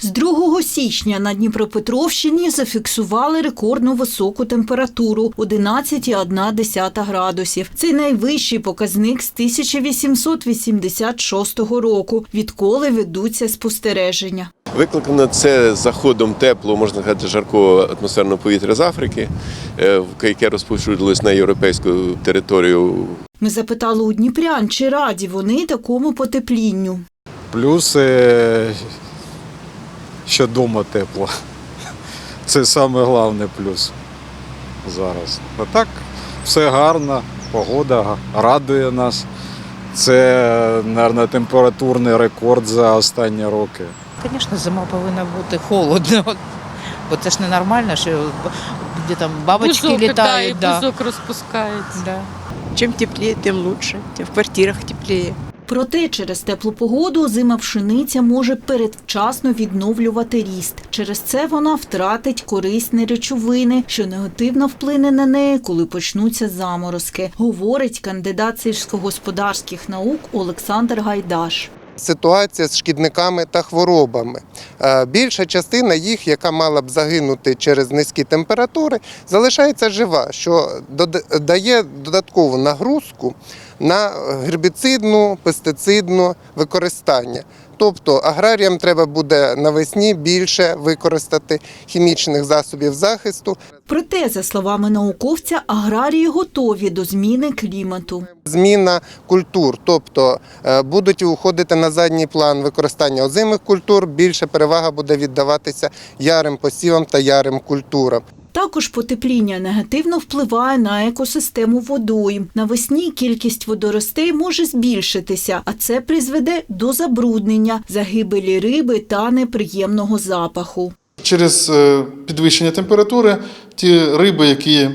З 2 січня на Дніпропетровщині зафіксували рекордну високу температуру 11,1 градусів. Це найвищий показник з 1886 року, відколи ведуться спостереження. Викликано це заходом теплого, можна сказати, жаркого атмосферного повітря з Африки, е, яке розповсюдилось на європейську територію. Ми запитали у дніпрян, чи раді вони такому потеплінню. Плюси, що вдома тепло. Це саме головне плюс зараз. А так, все гарно, погода радує нас. Це, мабуть, температурний рекорд за останні роки. Звісно, зима повинна бути холодно. Бо це ж ненормально, що де там бабочки Бузок, да, і літають. Да, бузок розпускається. да. Чем теплее, тем лучше. Тем в квартирах теплее. Проте через теплу погоду озима пшениця може передвчасно відновлювати ріст. Через це вона втратить корисні речовини, що негативно вплине на неї, коли почнуться заморозки, говорить кандидат сільськогосподарських наук Олександр Гайдаш. ситуація з шкідниками та хворобами. Е, Більша частина їх, яка мала б загинути через низькі температури, залишається жива, що дає додаткову нагрузку на гербіцидну, пестицидну використання. Тобто аграріям треба буде навесні більше використати хімічних засобів захисту. Проте, за словами науковця, аграрії готові до зміни клімату. Зміна культур, тобто е, будуть уходити на задній план використання озимих культур, більше перевага буде віддаватися ярим посівам та ярим культурам. Також потепління негативно впливає на екосистему водойм. Навесні кількість водоростей може збільшитися, а це призведе до забруднення, загибелі риби та неприємного запаху. Через е, підвищення температури ті риби, які е,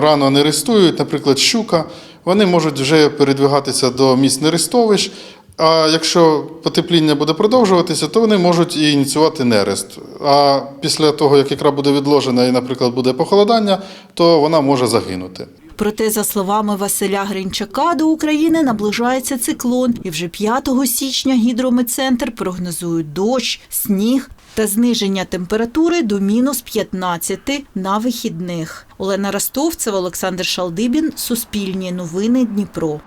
рано не рестують, наприклад, щука, вони можуть вже передвигатися до місць нерестовищ. А якщо потепління буде продовжуватися, то вони можуть і ініціювати нерест. А після того, як ікра буде відложена і, наприклад, буде похолодання, то вона може загинути. Проте, за словами Василя Гринчака, до України наближається циклон, і вже 5 січня гідрометцентр прогнозують дощ, сніг та зниження температури до мінус 15 на вихідних. Олена Ростовцева, Олександр Шалдибін, Суспільні новини Дніпро.